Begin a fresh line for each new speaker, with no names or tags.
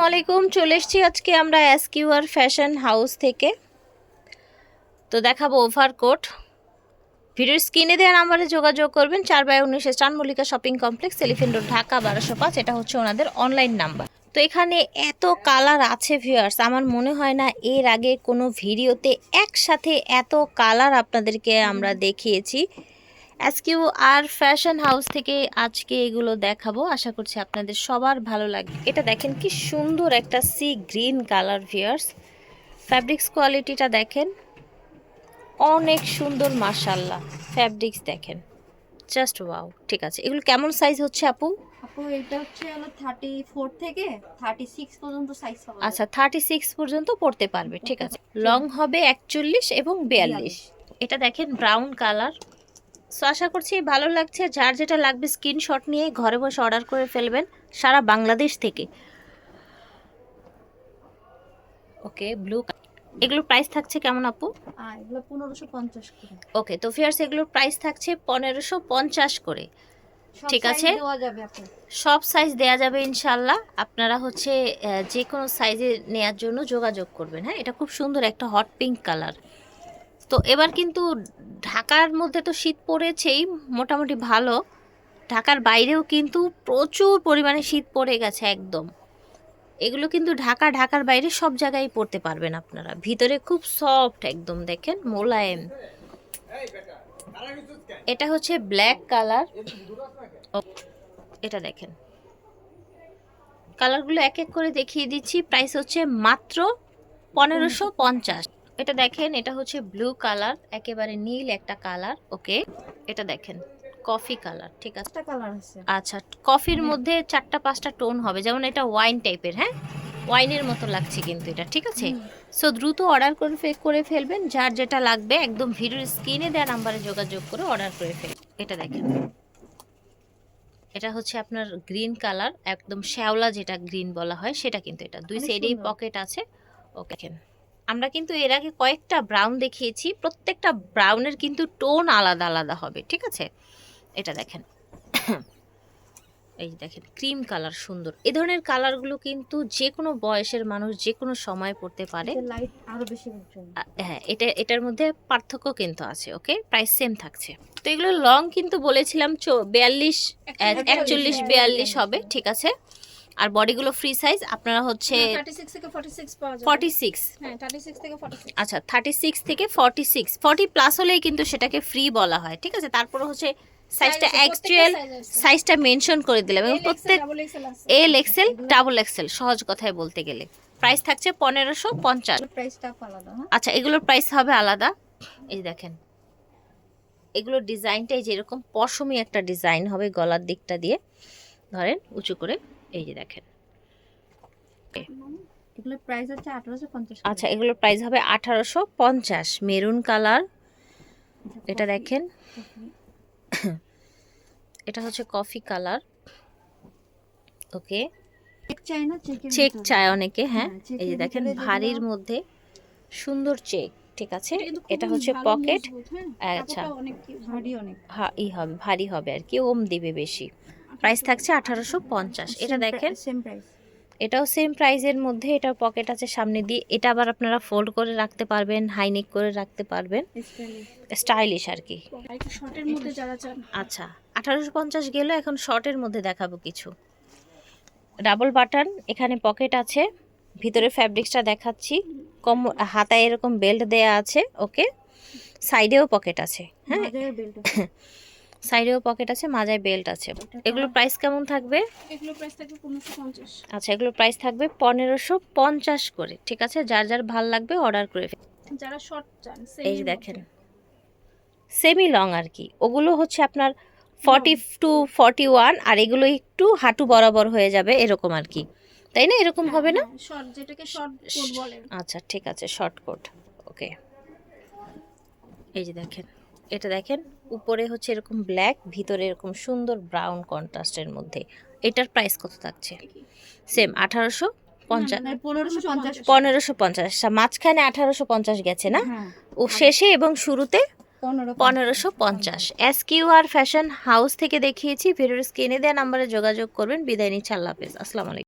আসসালামু আলাইকুম চলে এসেছি আজকে আমরা এসকিউআর ফ্যাশন হাউস থেকে। তো দেখাবো ওভারকোট ভিডিওর স্ক্রিনে দেওয়া নাম্বারে যোগাযোগ করবেন, চার বাই উনিশে চান Mallika shopping complex, elephant road, Dhaka, বারোশো পাঁচ, এটা হচ্ছে ওনাদের অনলাইন নাম্বার তো এখানে এত কালার আছে ভিউয়ার্স আমার মনে হয় না এর আগে কোনো ভিডিওতে একসাথে এত কালার আপনাদেরকে আমরা দেখিয়েছি। এসকিউ আর ফ্যাশন হাউস থেকে আজকে এগুলো দেখাবো। আশা করছি আপনাদের সবার ভালো লাগবে। এটা দেখেন কি সুন্দর একটা সি গ্রিন কালার ভিয়ার্স ফ্যাব্রিক্স কোয়ালিটিটা দেখেন। অনেক সুন্দর মার্শাল্লাহ ফ্যাব্রিক্স দেখেন। জাস্ট ওয়াও ঠিক আছে। এগুলো কেমন সাইজ হচ্ছে আপু?
আপু এটা হচ্ছে হলো থেকে থার্টি সিক্স পর্যন্ত সাইজ হবে।
আচ্ছা পর্যন্ত পড়তে পারবে ঠিক আছে। লং হবে একচল্লিশ এবং বিয়াল্লিশ। এটা দেখেন ব্রাউন কালার সো আশা করছি ভালো লাগছে। যার যেটা লাগবে স্ক্রিনশট নিয়ে ঘরে বসে অর্ডার করে ফেলবেন সারা বাংলাদেশ থেকে। ওকে ব্লু এগুলোর প্রাইস থাকছে কেমন আপু?
এগুলো পনেরোশো পঞ্চাশ করে।
ওকে তো ফিয়ার্স এগুলোর প্রাইস থাকছে পনেরোশো পঞ্চাশ করে। ঠিক আছে। সব সাইজ দেয়া যাবে ইনশাল্লাহ আপনারা হচ্ছে যে কোনো সাইজে নেয়ার জন্য যোগাযোগ করবেন। হ্যাঁ এটা খুব সুন্দর একটা হট পিঙ্ক কালার তো এবার কিন্তু ঢাকার মধ্যে তো শীত পড়েছেই, মোটামুটি ভালো। ঢাকার বাইরেও কিন্তু প্রচুর পরিমাণে শীত পড়ে গেছে একদম। এগুলো কিন্তু ঢাকা, ঢাকার বাইরে সব জায়গায় পড়তে পারবেন আপনারা। ভিতরে খুব সফট একদম, দেখেন, মোলায়েম। এটা হচ্ছে ব্ল্যাক কালার এটা দেখেন। কালারগুলো এক এক করে দেখিয়ে দিচ্ছি। প্রাইস হচ্ছে মাত্র পনেরোশো পঞ্চাশ। এটা দেখেন এটা হচ্ছে ব্লু কালার একেবারে নীল একটা কালার ওকে এটা দেখেন কফি কালার ঠিক আছে?
কালার আছে।
আচ্ছা কফির মধ্যে চারটা পাঁচটা টোন হবে যেমন এটা ওয়াইন টাইপের হ্যাঁ? ওয়াইনের মতো লাগছে কিন্তু এটা ঠিক আছে? সো দ্রুত অর্ডার করে করে ফেলবেন যার যেটা লাগবে একদম ভিডিওর স্ক্রিনে দেওয়া নাম্বারে যোগাযোগ করে অর্ডার করে ফেলবেন। এটা দেখেন। এটা হচ্ছে আপনার গ্রিন কালার একদম শ্যাওলা যেটা গ্রিন বলা হয় সেটা কিন্তু এটা দুই সাইডেই পকেট আছে ওকে দেখেন আমরা কিন্তু এর আগে কয়েকটা ব্রাউন দেখিয়েছি প্রত্যেকটা ব্রাউনের কিন্তু টোন আলাদা আলাদা হবে ঠিক আছে? এটা দেখেন। এই দেখেন ক্রিম কালার সুন্দর। এ ধরনের কালারগুলো কিন্তু যে কোনো বয়সের মানুষ যে কোনো সময় পড়তে পারে।
লাইট আরও বেশি
হ্যাঁ এটা এটার মধ্যে পার্থক্য কিন্তু আছে ওকে প্রাইস সেম থাকছে। তো এগুলো লং কিন্তু বলেছিলাম বিয়াল্লিশ একচল্লিশ বিয়াল্লিশ হবে ঠিক আছে? আর বডিগুলো ফ্রি সাইজ আপনারা হচ্ছে
ফর্টি সিক্স হ্যাঁ সিক্স
আচ্ছা থার্টি সিক্স থেকে ফর্টি সিক্স ফর্টি প্লাস হলেই কিন্তু সেটাকে ফ্রি বলা হয় ঠিক আছে? তারপরে হচ্ছে সাইজটা অ্যাকচুয়াল সাইজটা মেনশন করে দিলাম এবং প্রত্যেক এল এক্সেল ডাবল এক্সেল সহজ কথায় বলতে গেলে। প্রাইস থাকছে পনেরোশো পঞ্চাশ।
আলাদা হ্যাঁ?
আচ্ছা এগুলোর প্রাইস হবে আলাদা। এই দেখেন। এগুলোর ডিজাইনটাই যেরকম পশমি একটা ডিজাইন হবে গলার দিকটা দিয়ে। ধরেন উঁচু করে। এই যে দেখেন।
এগুলো প্রাইস হচ্ছে আঠারোশো পঞ্চাশ
আচ্ছা এগুলোর প্রাইস হবে আঠারোশো পঞ্চাশ। Maroon colour. এটা দেখেন। এটা হচ্ছে কফি কালার ওকে
চেক
চায় অনেকে হ্যাঁ?
হ্যাঁ,
এই যে দেখেন ভারীর মধ্যে সুন্দর চেক ঠিক আছে? এটা হচ্ছে পকেট আচ্ছা।
ভারী
ই হবে ভারী হবে আর কি ওম দিবে বেশি। প্রাইস থাকছে আঠারোশো পঞ্চাশ। এটা দেখেন।
সেম প্রাইস
এটাও সেম প্রাইজের মধ্যে এটার পকেট আছে সামনে দিয়ে। এটা আবার আপনারা ফোল্ড করে রাখতে পারবেন হাইনেক করে রাখতে পারবেন। স্টাইলিশ আর কি।
শর্টের মধ্যে যারা চান।
আচ্ছা আঠারোশো পঞ্চাশ গেলে এখন শর্টের মধ্যে দেখাবো কিছু। ডাবল বাটন এখানে পকেট আছে। ভিতরে ফ্যাব্রিক্সটা দেখাচ্ছি। কম হাতায় এরকম বেল্ট দেয়া আছে ওকে সাইডেও পকেট আছে হ্যাঁ? সাইডেও পকেট আছে মাজায় বেল্ট আছে। এগুলোর প্রাইস কেমন থাকবে?
এগুলো প্রাইস থাকবে পনেরোশো পঞ্চাশ।
আচ্ছা এগুলোর প্রাইস থাকবে পনেরোশো পঞ্চাশ করে ঠিক আছে? যার যার ভালো লাগবে অর্ডার করে ফেল
যারা শর্ট চান
এই দেখেন সেমি লং আর কি। ওগুলো হচ্ছে আপনার ফর্টি টু ফর্টি ওয়ান আর এগুলো একটু হাঁটু বরাবর হয়ে যাবে এরকম আর কি। তাই না? এরকম হবে না?
শর্ট যেটাকে শর্ট কোট বলে।
আচ্ছা ঠিক আছে শর্ট কোট ওকে এই যে দেখেন এটা দেখেন উপরে হচ্ছে এরকম ব্ল্যাক ভিতরে এরকম সুন্দর ব্রাউন কন্ট্রাস্টের মধ্যে। এটার প্রাইস কত থাকছে? সেম আঠারোশো পঞ্চাশ
পনেরোশো পঞ্চাশ।
পনেরোশো পঞ্চাশ। মাঝখানে আঠারোশো পঞ্চাশ গেছে না?
হ্যাঁ
ও শেষে এবং শুরুতে পনেরোশো পঞ্চাশ। এস কিউ আর ফ্যাশন হাউস থেকে দেখিয়েছি। ভিডিওর স্ক্রিনে দেওয়া নাম্বারে যোগাযোগ করবেন। বিদায় নিচ্ছে আল্লাহ হাফেজ। আসসালামু আলাইকুম।